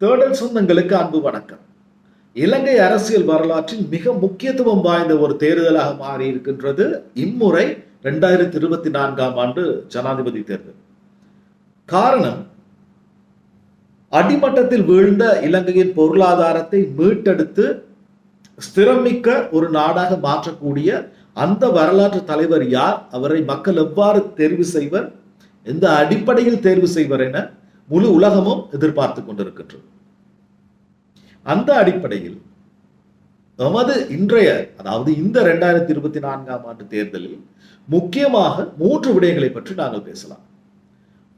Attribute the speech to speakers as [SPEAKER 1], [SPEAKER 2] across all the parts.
[SPEAKER 1] தேடல் சொந்தங்களுக்கு அன்பு வணக்கம். இலங்கை அரசியல் வரலாற்றில் மிக முக்கியத்துவம் வாய்ந்த ஒரு தேர்தலாக மாறி இருக்கின்றது இம்முறை இரண்டாயிரத்தி இருபத்தி நான்காம் ஆண்டு ஜனாதிபதி தேர்தல். காரணம் அடிமட்டத்தில் வீழ்ந்த இலங்கையின் பொருளாதாரத்தை மீட்டெடுத்து ஸ்திரமிக்க ஒரு நாடாக மாற்றக்கூடிய அந்த வரலாற்று தலைவர் யார்? அவரை மக்கள் எவ்வாறு தேர்வு செய்வர்? எந்த அடிப்படையில் தேர்வு செய்வர் என முழு உலகமும் எதிர்பார்த்து கொண்டிருக்கின்றது. அந்த அடிப்படையில் எமது இன்றைய அதாவது இந்த இரண்டாயிரத்தி இருபத்தி நான்காம் ஆண்டு தேர்தலில் முக்கியமாக மூன்று விடயங்களை பற்றி நாங்கள் பேசலாம்.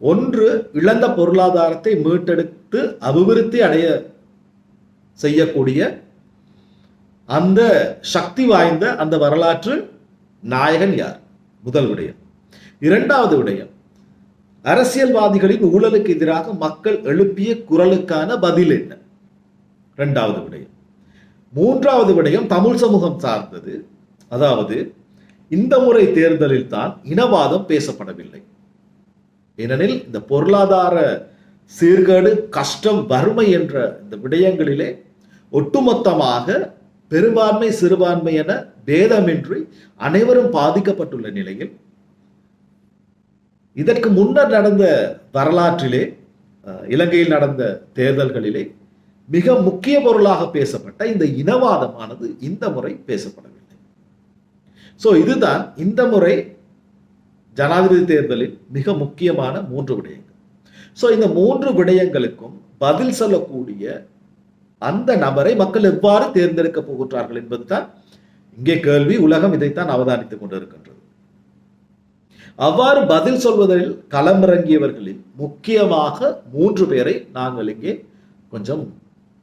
[SPEAKER 1] ஒன்று இழந்த பொருளாதாரத்தை மீட்டெடுத்து அபிவிருத்தி அடைய செய்யக்கூடிய அந்த சக்தி வாய்ந்த அந்த வரலாற்று நாயகன் யார்? முதல் விடயம். இரண்டாவது விடயம் அரசியல்வாதிகளின் ஊழலுக்கு எதிராக மக்கள் எழுப்பிய குரலுக்கான பதில் என்ன? இரண்டாவது விடயம். மூன்றாவது விடயம் தமிழ் சமூகம் சார்ந்தது. அதாவது இந்த முறை தேர்தலில் தான் இனவாதம் பேசப்படவில்லை. ஏனெனில் இந்த பொருளாதார சீர்கேடு கஷ்டம் வறுமை என்ற இந்த விடயங்களிலே ஒட்டுமொத்தமாக பெரும்பான்மை சிறுபான்மை என பேதமின்றி அனைவரும் பாதிக்கப்பட்டுள்ள நிலையில் இதற்கு முன்னர் நடந்த வரலாற்றிலே இலங்கையில் நடந்த தேர்தல்களிலே மிக முக்கிய பொருளாக பேசப்பட்ட இந்த இனவாதமானது இந்த முறை பேசப்படவில்லை. ஸோ இதுதான் இந்த முறை ஜனாதிபதி தேர்தலில் மிக முக்கியமான மூன்று விடயங்கள். ஸோ இந்த மூன்று விடயங்களுக்கும் பதில் சொல்லக்கூடிய அந்த நபரை மக்கள் எவ்வாறு தேர்ந்தெடுக்க போகின்றார்கள் என்பதுதான் இங்கே கேள்வி. உலகம் இதைத்தான் அவதானித்துக் கொண்டிருக்கின்றது. அவ்வாறு பதில் சொல்வதில் களமிறங்கியவர்களில் முக்கியமாக மூன்று பேரை நாங்கள் இங்கே கொஞ்சம்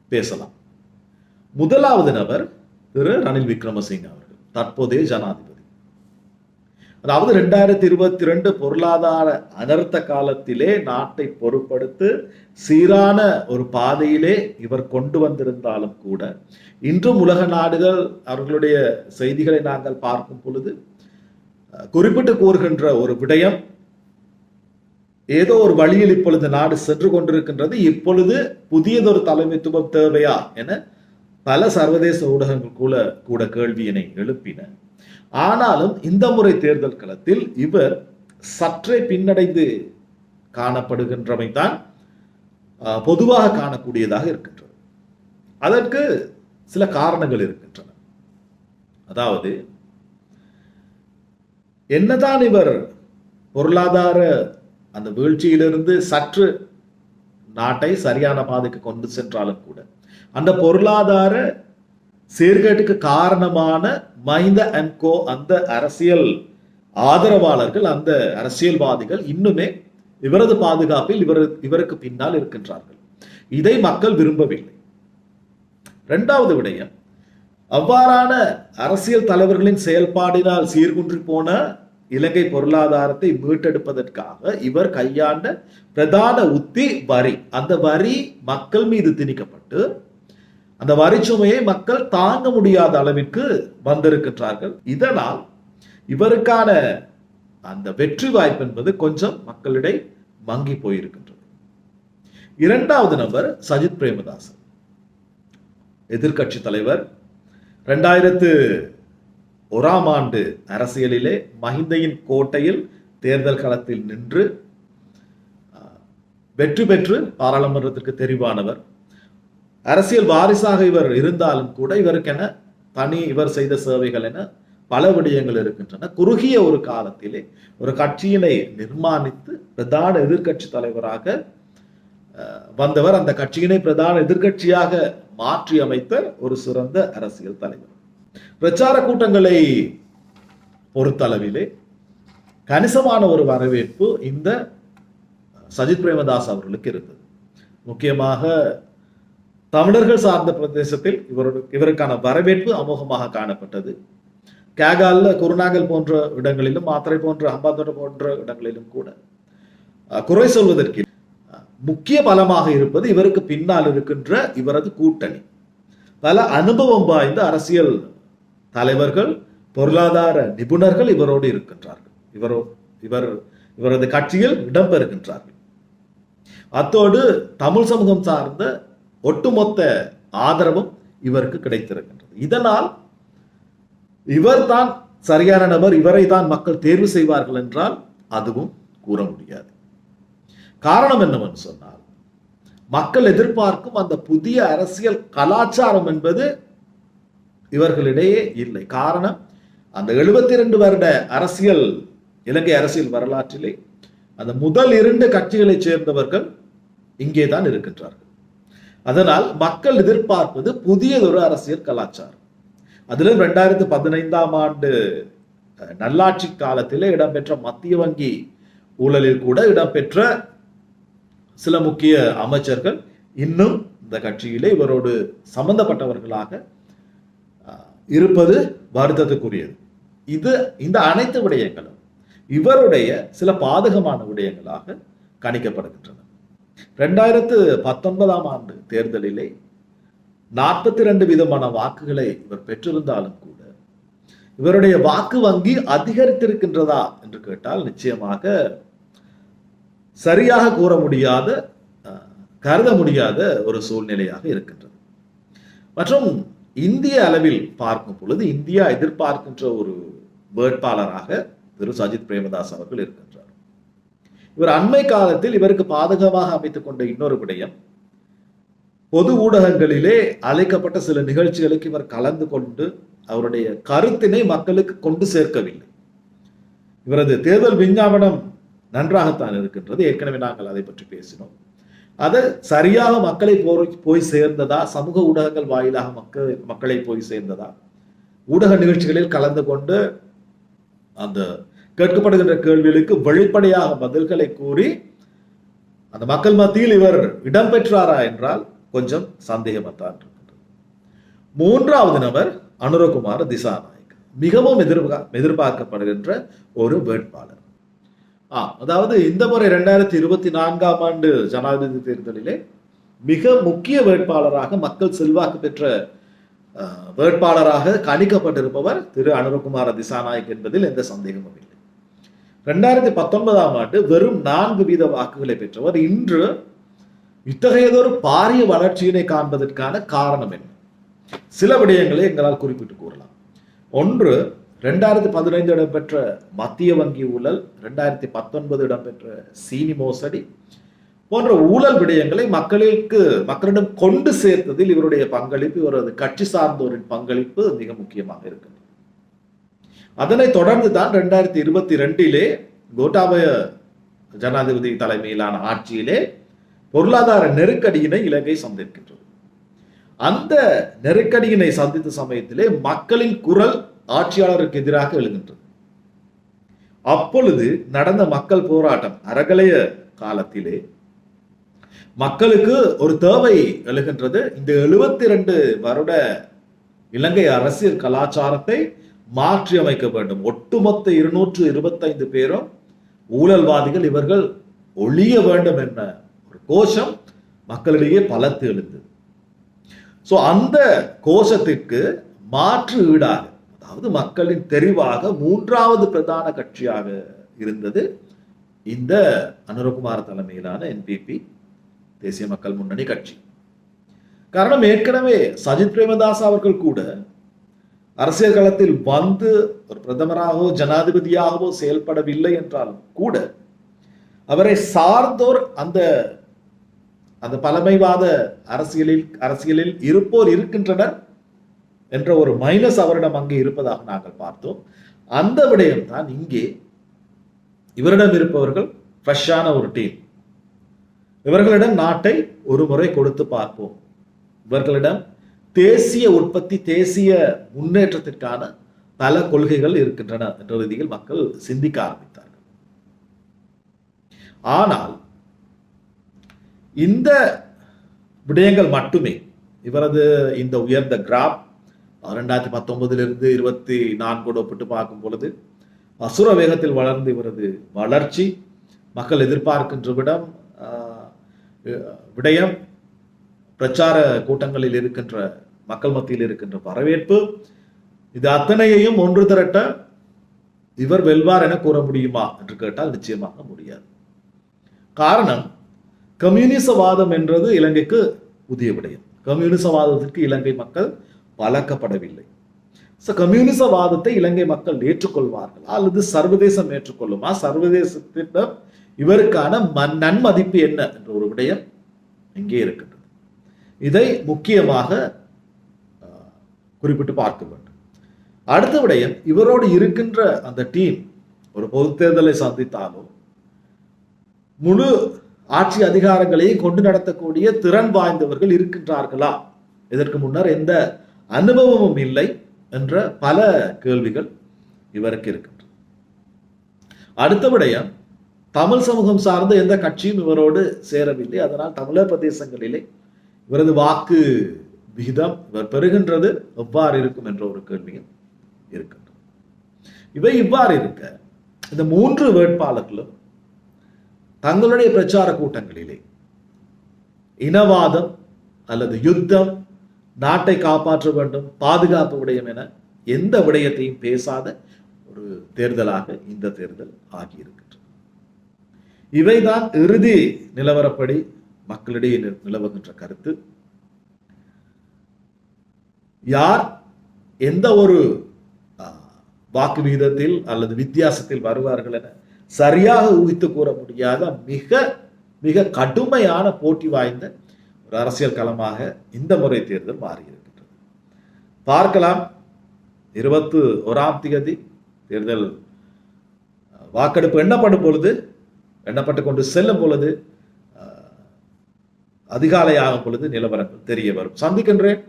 [SPEAKER 1] பேசலாம். முதலாவது நபர் திரு ரணில் விக்ரமசிங்க அவர்கள் தற்போதைய ஜனாதிபதி. அதாவது ரெண்டாயிரத்தி இருபத்தி ரெண்டு பொருளாதார அனர்த்த காலத்திலே நாட்டை பொருட்படுத்து சீரான ஒரு பாதையிலே இவர் கொண்டு வந்திருந்தாலும் கூட இன்றும் உலக நாடுகள் அவர்களுடைய செய்திகளை நாங்கள் பார்க்கும் பொழுது குறிப்பிட்டு கூறுகின்ற ஒரு விடயம் ஏதோ ஒரு வழியில் இப்பொழுது நாடு சென்று கொண்டிருக்கின்றது இப்பொழுது புதியதொரு தலைமைத்துவம் தேவையா என பல சர்வதேச ஊடகங்கள் கூட கூட கேள்வியினை எழுப்பின. ஆனாலும் இந்த முறை தேர்தல் களத்தில் இவர் சற்றே பின்னடைந்து காணப்படுகின்றமை தான் பொதுவாக காணக்கூடியதாக இருக்கின்றது. அதற்கு சில காரணங்கள் இருக்கின்றன. அதாவது என்னதான் இவர் பொருளாதார அந்த வீழ்ச்சியிலிருந்து சற்று நாட்டை சரியான பாதைக்கு கொண்டு சென்றாலும் கூட அந்த பொருளாதார சீர்கேட்டுக்கு காரணமான மைந்த அண்ட் கோ அந்த அரசியல் ஆதரவாளர்கள் அந்த அரசியல்வாதிகள் இன்னுமே இவரது பாதுகாப்பில் இவர் இவருக்கு பின்னால் இருக்கின்றார்கள். இதை மக்கள் விரும்பவில்லை. இரண்டாவது விடயம் அவ்வாறான அரசியல் தலைவர்களின் செயல்பாடினால் சீர்குன்றி போன இலங்கை பொருளாதாரத்தை மீட்டெடுப்பதற்காக இவர் கையாண்ட பிரதான உத்தி வரி. அந்த வரி மக்கள் மீது திணிக்கப்பட்டு அந்த வரி சுமையை மக்கள் தாங்க முடியாத அளவிற்கு வந்திருக்கின்றார்கள். இதனால் இவருக்கான அந்த வெற்றி வாய்ப்பு என்பது கொஞ்சம் மக்களிடையே மங்கி போயிருக்கின்றது. இரண்டாவது நபர் சஜித் பிரேமதாசன் எதிர்க்கட்சி தலைவர். ரெண்டாயிரத்து ஒராம் ஆண்டு அரசியலிலே மஹிந்தையின் கோட்டையில் தேர்தல் களத்தில் நின்று வெற்றி பெற்று பாராளுமன்றத்திற்கு தெரிவானவர். அரசியல் வாரிசாக இவர் இருந்தாலும் கூட இவருக்கென தனி இவர் செய்த சேவைகள் என பல விடயங்கள் இருக்கின்றன. குறுகிய ஒரு காலத்திலே ஒரு கட்சியினை நிர்மாணித்து பிரதான எதிர்க்கட்சி தலைவராக வந்தவர் அந்த கட்சியினை பிரதான எதிர்கட்சியாக மாற்றி அமைத்த ஒரு சிறந்த அரசியல் தலைவர். பிரச்சார கூட்டங்களை பொறுத்தளவிலே கணிசமான ஒரு வரவேற்பு இந்த சஜித் பிரேமதாஸ் அவர்களுக்கு இருந்தது. முக்கியமாக தமிழர்கள் சார்ந்த பிரதேசத்தில் இவரோட இவருக்கான வரவேற்பு அமோகமாக காணப்பட்டது. கேகால்ல குருநாகல் போன்ற இடங்களிலும் மாத்திரை போன்ற அம்பாந்தோட்டை போன்ற இடங்களிலும் கூட. குறை சொல்வதற்கு முக்கிய பலமாக இருப்பது இவருக்கு பின்னால் இருக்கின்ற இவரது கூட்டணி. பல அனுபவம் வாய்ந்த அரசியல் தலைவர்கள் பொருளாதார நிபுணர்கள் இவரோடு இருக்கின்றார்கள். இவரோ இவர் இவரது கட்சியில் இடம்பெறுகின்றார்கள். அத்தோடு தமிழ் சமூகம் சார்ந்த ஒட்டுமொத்த ஆதரவும் இவருக்கு கிடைத்திருக்கின்றது. இதனால் இவர்தான் சரியான நபர் இவரை தான் மக்கள் தேர்வு செய்வார்கள் என்றால் அதுவும் கூற முடியாது. காரணம் என்னவென்று சொன்னால் மக்கள் எதிர்பார்க்கும் அந்த புதிய அரசியல் கலாச்சாரம் என்பது இவர்களிடையே இல்லை. காரணம் அந்த எழுபத்தி ரெண்டு வருட அரசியல் இலங்கை அரசியல் வரலாற்றிலே அந்த முதல் இரண்டு கட்சிகளைச் சேர்ந்தவர்கள் இங்கே தான் இருக்கின்றார்கள். அதனால் மக்கள் எதிர்பார்ப்பது புதியதொரு அரசியல் கலாச்சாரம். அதிலும் ரெண்டாயிரத்தி பதினைந்தாம் ஆண்டு நல்லாட்சி காலத்திலே இடம்பெற்ற மத்திய வங்கி ஊழலில் கூட இடம்பெற்ற சில முக்கிய அமைச்சர்கள் இன்னும் இந்த கட்சியிலே இவரோடு சம்பந்தப்பட்டவர்களாக இருப்பது வருத்தத்துக்குரியது. இது இந்த அனைத்து விடயங்களும் இவருடைய சில பாதகமான விடயங்களாக கணிக்கப்படுகின்றன. ரெண்டாயிரத்து பத்தொன்பதாம் ஆண்டு தேர்தலிலே நாற்பத்தி ரெண்டு விதமான வாக்குகளை இவர் பெற்றிருந்தாலும் கூட இவருடைய வாக்கு வங்கி அதிகரித்திருக்கின்றதா என்று கேட்டால் நிச்சயமாக சரியாக கூற முடியாத கருத முடியாத ஒரு சூழ்நிலையாக இருக்கின்றது. மற்றும் இந்திய அளவில் பார்க்கும் பொழுது இந்தியா எதிர்பார்க்கின்ற ஒரு வேட்பாளராக திரு. சஜித் பிரேமதாஸ் அவர்கள் இருக்கின்றார். இவர் அண்மை காலத்தில் இவருக்கு பாதகமாக அமைத்துக் கொண்ட இன்னொரு விடயம் பொது ஊடகங்களிலே அழைக்கப்பட்ட சில நிகழ்ச்சிகளுக்கு இவர் கலந்து கொண்டு அவருடைய கருத்தினை மக்களுக்கு கொண்டு சேர்க்கவில்லை. இவரது தேர்தல் விஞ்ஞாபனம் நன்றாகத்தான் இருக்கின்றது. ஏற்கனவே நாங்கள் அதை பற்றி பேசினோம். அது சரியாக மக்களை போய் போய் சேர்ந்ததா? சமூக ஊடகங்கள் வாயிலாக மக்கள் மக்களை போய் சேர்ந்ததா? ஊடக நிகழ்ச்சிகளில் கலந்து கொண்டு அந்த கேட்கப்படுகின்ற கேள்விகளுக்கு வெளிப்படையாக பதில்களை கூறி அந்த மக்கள் மத்தியில் இவர் இடம்பெற்றாரா என்றால் கொஞ்சம் சந்தேகமத்தான் இருக்கின்றது. மூன்றாவது நபர் அனுரகுமார் திசாநாயக் மிகவும் எதிர்பா எதிர்பார்க்கப்படுகின்ற ஒரு வேட்பாளர். ஆ அதாவது இந்த முறை ரெண்டாயிரத்தி இருபத்தி நான்காம் ஆண்டு ஜனாதிபதி தேர்தலிலே மிக முக்கிய வேட்பாளராக மக்கள் செல்வாக்கு பெற்ற வேட்பாளராக கணிக்கப்பட்டிருப்பவர் திரு அனுரகுமார திசாநாயக் என்பதில் எந்த சந்தேகமும் இல்லை. ரெண்டாயிரத்தி பத்தொன்பதாம் ஆண்டு வெறும் நான்கு வீத வாக்குகளை பெற்றவர். இன்று இத்தகையதொரு பாரிய வளர்ச்சியினை காண்பதற்கான காரணம் என்ன? சில விடயங்களை எங்களால் குறிப்பிட்டு கூறலாம். ஒன்று ரெண்டாயிரத்தி பதினைந்து இடம்பெற்ற மத்திய வங்கி ஊழல் ரெண்டாயிரத்தி பத்தொன்பது இடம்பெற்ற சீனி மோசடி போன்ற ஊழல் விடயங்களை மக்களுக்கு மக்களிடம் கொண்டு சேர்த்ததில் இவருடைய பங்களிப்பு இவரது கட்சி சார்ந்தோரின் பங்களிப்பு மிக முக்கியமாக இருக்கிறது. அதனை தொடர்ந்து தான் ரெண்டாயிரத்தி இருபத்தி ரெண்டிலே கோட்டாபய ஜனாதிபதி தலைமையிலான ஆட்சியிலே பொருளாதார நெருக்கடியினை இலங்கை சந்திக்கின்றது. அந்த நெருக்கடியினை சந்தித்த சமயத்திலே மக்களின் குரல் ஆட்சியாளருக்கு எதிராக எழுகின்றது அப்பொழுது நடந்த மக்கள் போராட்டம் அறகலைய காலத்திலே மக்களுக்கு ஒரு தேவை எழுகின்றது. இந்த எழுபத்தி ரெண்டு வருட இலங்கை அரசியல் கலாச்சாரத்தை மாற்றி அமைக்க வேண்டும். ஒட்டுமொத்த இருநூற்று இருபத்தைந்து பேரும் ஊழல்வாதிகள் இவர்கள் ஒழிய வேண்டும் என்ற ஒரு கோஷம் மக்களிடையே பலத்து எழுந்தது. சோ அந்த கோஷத்திற்கு மாற்று ஈடாக அதாவது மக்களின் தெரிவாக மூன்றாவது பிரதான கட்சியாக இருந்தது. இந்த அனுரகுமார் தலைமையிலான என்பிபி தேசிய மக்கள் முன்னணி கட்சி. காரணம் ஏற்கனவே சஜித் பிரேமதாஸ் அவர்கள் கூட அரசியல் களத்தில் வந்து ஒரு பிரதமராகவோ ஜனாதிபதியாகவோ செயல்படவில்லை என்றாலும் கூட அவரை சார்ந்தோர் அந்த அந்த பழமைவாத அரசியலில் அரசியலில் இருப்போர் இருக்கின்றனர். என்ற ஒரு மைனஸ் அவரிடம் அங்கே இருப்பதாக நாங்கள் பார்த்தோம். அந்த விடயம் தான் இங்கே இவரிடம் இருப்பவர்கள் ஃப்ரெஷ்ஷான ஒரு டீம் இவர்களிடம் நாட்டை ஒரு முறை கொடுத்து பார்ப்போம். இவர்களிடம் தேசிய உற்பத்தி தேசிய முன்னேற்றத்திற்கான பல கொள்கைகள் இருக்கின்றன என்ற ரீதியில் மக்கள் சிந்திக்க ஆரம்பித்தார்கள். ஆனால் இந்த விடயங்கள் மட்டுமே இவரது இந்த உயர்ந்த கிராப் ரெண்டாயிரத்தி பத்தொன்பதிலிருந்து இருபத்தி நான்கோடு ஒப்பிட்டு பார்க்கும் பொழுது அசுர வேகத்தில் வளர்ந்து இவரது வளர்ச்சி மக்கள் எதிர்பார்க்கின்ற விடம் ஆஹ், விடயம் பிரச்சார கூட்டங்களில் இருக்கின்ற மக்கள் மத்தியில் இருக்கின்ற வரவேற்பு இது அத்தனையையும் ஒன்று திரட்ட இவர் வெல்வார் என கூற முடியுமா என்று கேட்டால் நிச்சயமாக முடியாது. காரணம் கம்யூனிசவாதம் என்றது இலங்கைக்கு புதிய விடயம். கம்யூனிசவாதத்திற்கு இலங்கை மக்கள் பழக்கப்படவில்லை. ஸோ கம்யூனிசவாதத்தை இலங்கை மக்கள் ஏற்றுக்கொள்வார்களா? அல்லது சர்வதேசம் ஏற்றுக்கொள்ளுமா? சர்வதேசத்திடம் இவருக்கான மன் நன்மதிப்பு என்ன என்ற ஒரு விடயம் இங்கே இருக்கின்றது. இதை முக்கியமாக குறிப்பிட்டு பார்க்க வேண்டும். அடுத்த விடயம் இவரோடு இருக்கின்ற அந்த டீம் ஒரு பொது தேர்தலை சந்தித்தாலோ முழு ஆட்சி அதிகாரங்களையும் கொண்டு நடத்தக்கூடிய திறன் வாய்ந்தவர்கள் இருக்கின்றார்களா? இதற்கு முன்னர் எந்த அனுபவமும் இல்லை என்ற பல கேள்விகள் இவருக்கு இருக்கின்றன. அடுத்தபடியாக தமிழ் சமூகம் சார்ந்த எந்த கட்சியும் இவரோடு சேரவில்லை. அதனால் தமிழர் பிரதேசங்களிலே இவரது வாக்கு விகிதம் இவர் பெறுகின்றது எவ்வாறு இருக்கும் என்ற ஒரு கேள்வியும் இருக்கின்றது. இவை இவ்வாறு இருக்க இந்த மூன்று வேட்பாளர்களும் தங்களுடைய பிரச்சார கூட்டங்களிலே இனவாதம் அல்லது யுத்தம் நாட்டை காப்பாற்ற வேண்டும் பாதுகாப்பு விடயம் என எந்த விடயத்தையும் பேசாத ஒரு தேர்தலாக இந்த தேர்தல் ஆகியிருக்கின்றது. இவைதான் இறுதி நிலவரப்படி மக்களிடையே நிலவுகின்ற கருத்து. யார் எந்த ஒரு வாக்கு விகிதத்தில் அல்லது வித்தியாசத்தில் வருவார்கள் என சரியாக ஊகித்து கூற முடியாத மிக மிக கடுமையான போட்டி வாய்ந்த ஒரு அரசியல் களமாக இந்த முறை தேர்தல் மாறியிருக்கின்றது பார்க்கலாம். இருபத்து ஓராம் திகதி தேர்தல் வாக்கெடுப்பு எண்ணப்படும் பொழுது எண்ணப்பட்டு கொண்டு செல்லும் பொழுது அதிகாலை ஆகும் பொழுது நிலவரங்கள் தெரிய வரும். சந்திக்கின்றேன்.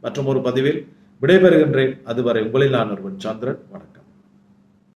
[SPEAKER 1] மற்றும் ஒரு பதிவில் விடைபெறுகின்றேன். அதுவரை உங்களில் நான் ஒருவன் சந்திரன். வணக்கம்.